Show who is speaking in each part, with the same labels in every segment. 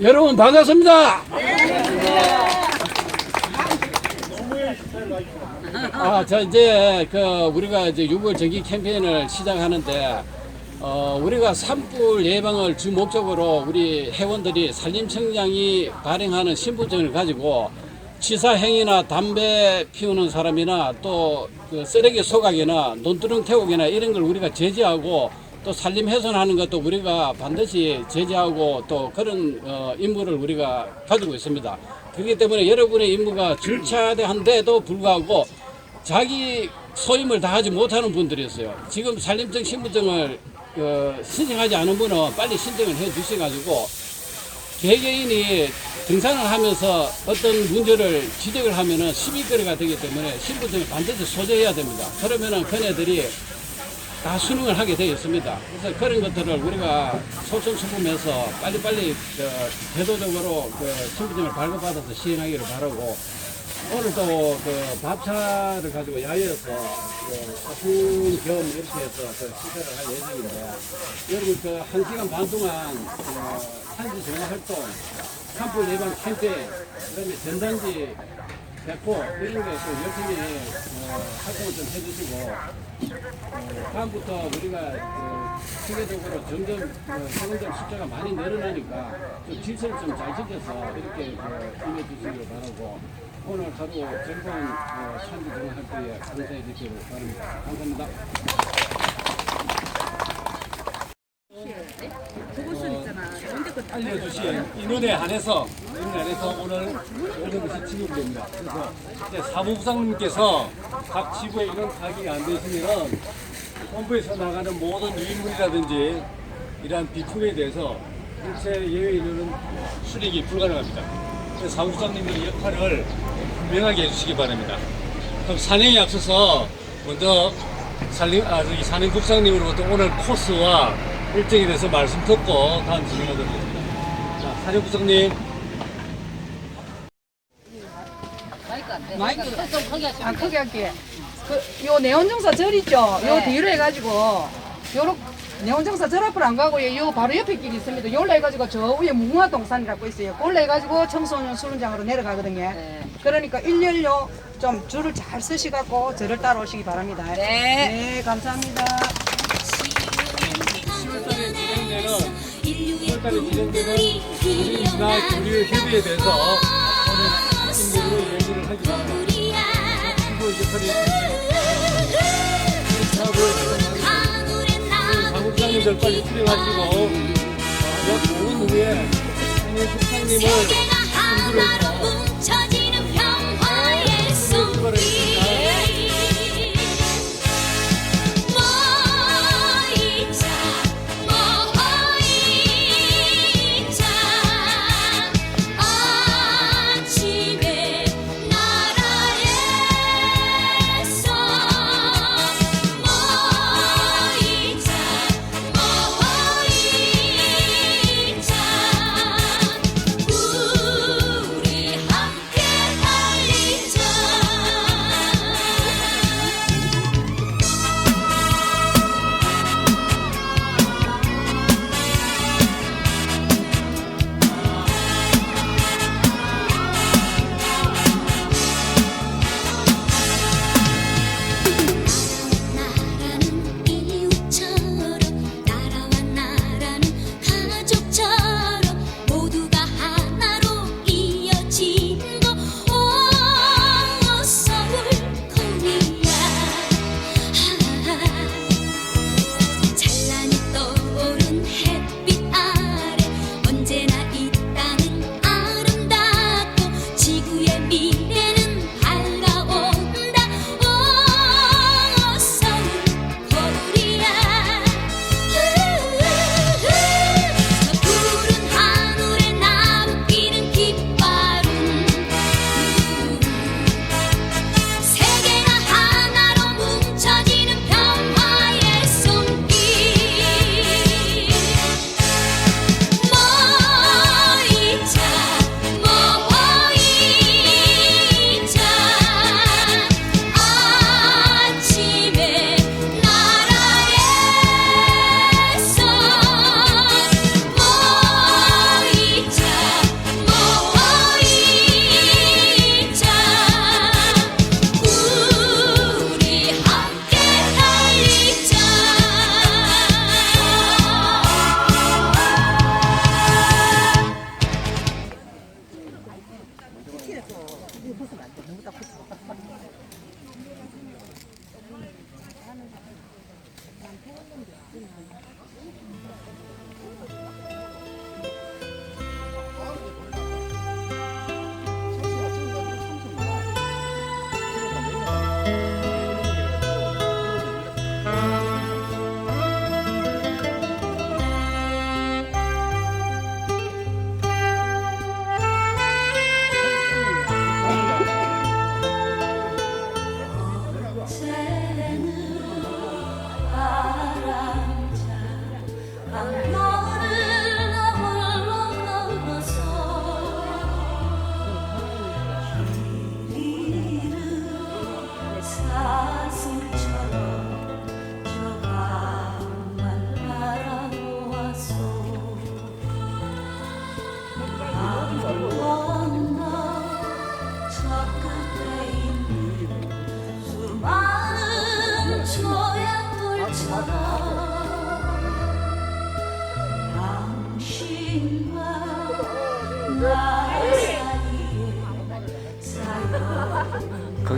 Speaker 1: 여러분 반갑습니다. 아, 저 이제 그 우리가 이제 6월 정기 캠페인을 시작하는데 어, 우리가 산불 예방을 주 목적으로 우리 회원들이 산림청장이 발행하는 신분증을 가지고 치사 행위나 담배 피우는 사람이나 또 그 쓰레기 소각이나 논두렁 태우기나 이런 걸 우리가 제지하고 또 산림 훼손하는 것도 우리가 반드시 제지하고 또 그런 어, 임무를 우리가 가지고 있습니다. 그렇기 때문에 여러분의 임무가 중차대한데도 불구하고 자기 소임을 다하지 못하는 분들이 있어요. 지금 산림청 신분증을 어, 신청하지 않은 분은 빨리 신청을 해 주셔가지고 개개인이 등산을 하면서 어떤 문제를 지적을 하면은 시비거리가 되기 때문에 신분증을 반드시 소지해야 됩니다. 그러면은 그네들이 다 수능을 하게 되어 있습니다. 그래서 그런 것들을 우리가 소천수범해서 빨리빨리 그 제도적으로 그 신분증을 발급받아서 시행하기를 바라고 오늘도 그 밥차를 가지고 야외에서 그 사품 겸 이렇게 해서 그 시사를 할 예정인데 여러분 그 한 시간 반 동안 그 산지 정화 활동, 산불 예방 캠페인, 그다음에 전단지 배포 이런 게또 열심히 어, 활동을 좀 해주시고 어, 다음부터 우리가 어, 세계적으로 점점 어, 세금들 숫자가 많이 늘어나니까 좀 질서를 좀 잘 지켜서 이렇게 어, 임해 주시길 바라고 오늘 하루 즐거운 어, 산지 활동에 감사해 주시기 바랍니다. 감사합니다.
Speaker 2: 알려주신 인원에 한해서 인원에 한해서 오늘 모든 것이 진행됩니다. 그래서 이제 사무부장님께서 각 지구에 이런 파악이 안 되시면은 본부에서 나가는 모든 유인물이라든지 이러한 비품에 대해서 일체 예외 인원은 수리기 불가능합니다. 그래서 사무부장님들의 역할을 분명하게 해주시기 바랍니다. 그럼 산행에 앞서서 먼저 산림, 아, 저기 산행국장님으로부터 오늘 코스와 일정에 대해서 말씀 듣고 다음 진행하도록 하겠습니다. 자, 산행국장님.
Speaker 3: 마이크 좀 크게 하시면 아, 크게 할게. 그, 요 내원정사 절 있죠? 요
Speaker 4: 네.
Speaker 3: 뒤로 해가지고, 요렇, 내원정사 절 앞으로 안 가고, 요 바로 옆에 길이 있습니다. 요로 해가지고 저 위에 무궁화 동산이라고 있어요. 그걸로 해가지고 청소년 수련장으로 내려가거든요.
Speaker 4: 네.
Speaker 3: 그러니까 일렬로 좀 줄을 잘 쓰시갖고 저를 따라오시기 바랍니다.
Speaker 4: 네.
Speaker 3: 네, 감사합니다.
Speaker 2: 10월 달에 진행되는 10월달에 진행되는 우리 문화 교류 협의에 대해서 오늘 임무로 얘기를 하기 바랍니다. 그리고 이제 서리 사무장님들 빨리 출연하시고 어, 약 5분 후에 상임 국장님을 인도해서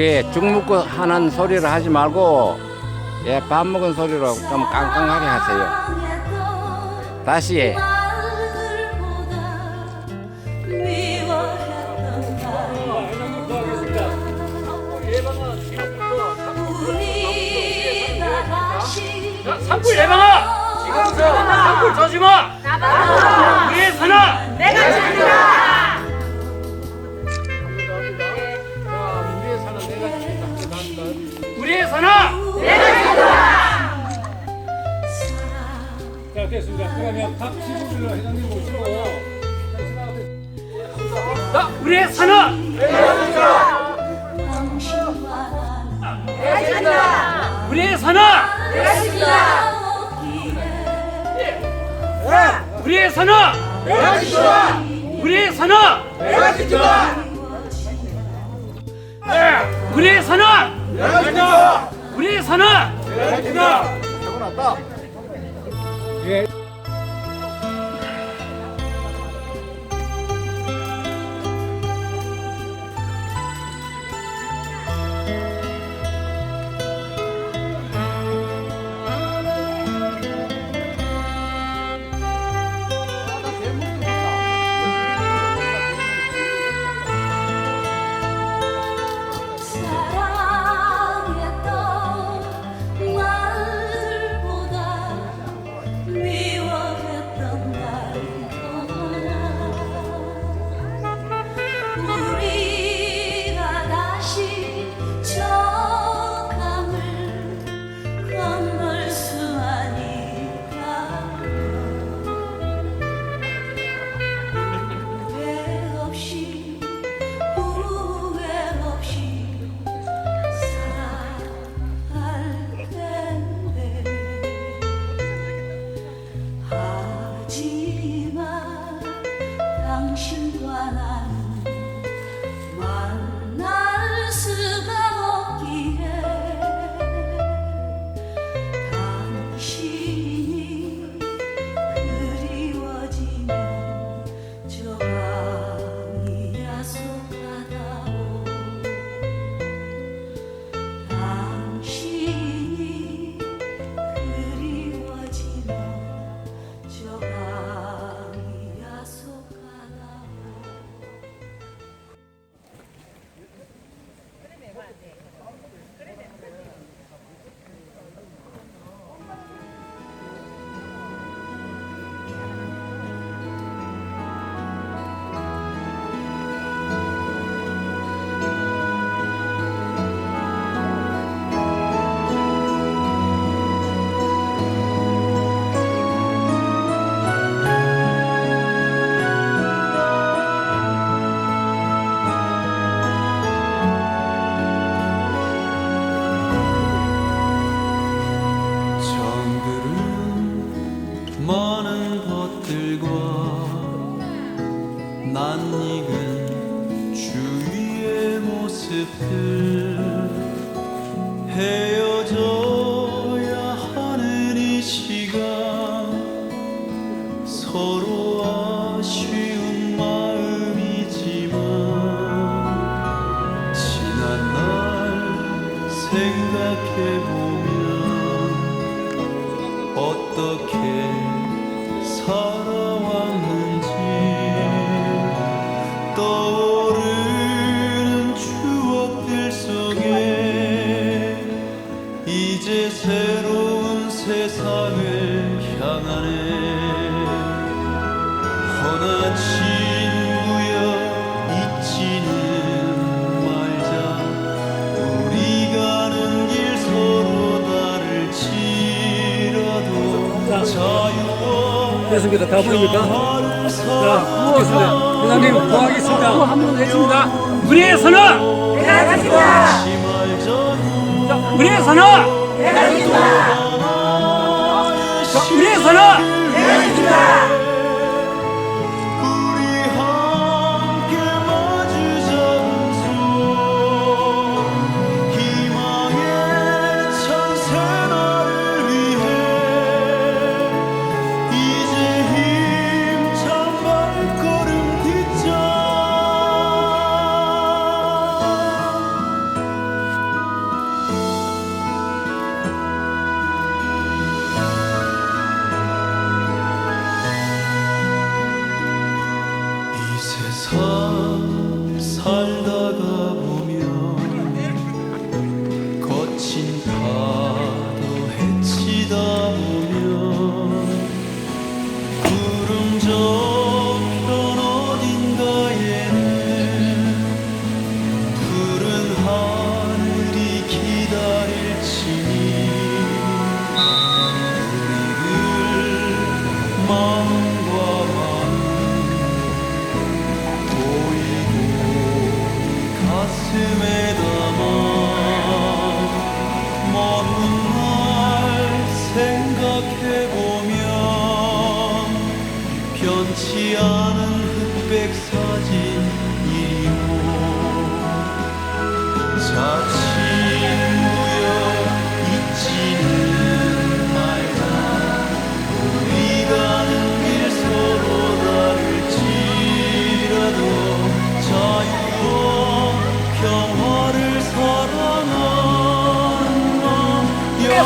Speaker 1: 그게 죽 먹고 하는 소리를 하지 말고 예, 밥 먹은 소리로 좀 깡깡하게 하세요. 다시
Speaker 4: 산불 예방아! 지금부터 산불 터지 마! 우리의 산하! 우리의 그러면 각 지부별로 회장님 모시고 자, 우리의 산하! 우리의 산하! 우리의 산하! 우리의 산하! 우리의 산하! 우리의 산하!
Speaker 5: 사랑했던 말들보다 미
Speaker 6: 것들과 낯익은 주위의 모습들 헤어져야 하는 이 시간 서로 아쉬운 마음이지만 지난 날 생각해보면 어떻게
Speaker 2: 됐습니다. 다 보입니까? 자, 구워서 회장님 구하겠습니다. 뭐 한번 했습니다.
Speaker 6: 물의 선언! 대단하십니다. 자, 물의 선언! 대단하십니다. 자, 물의 선언! 대단하십니다.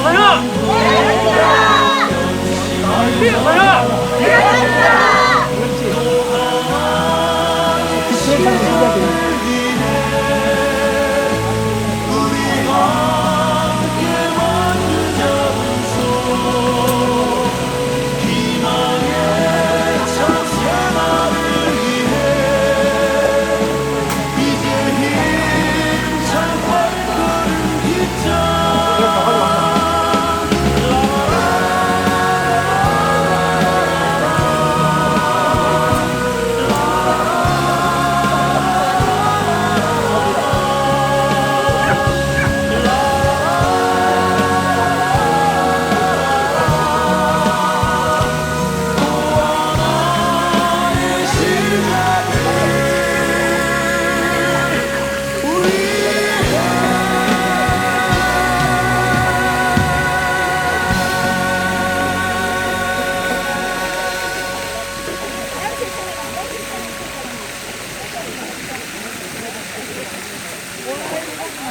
Speaker 6: 快热好热热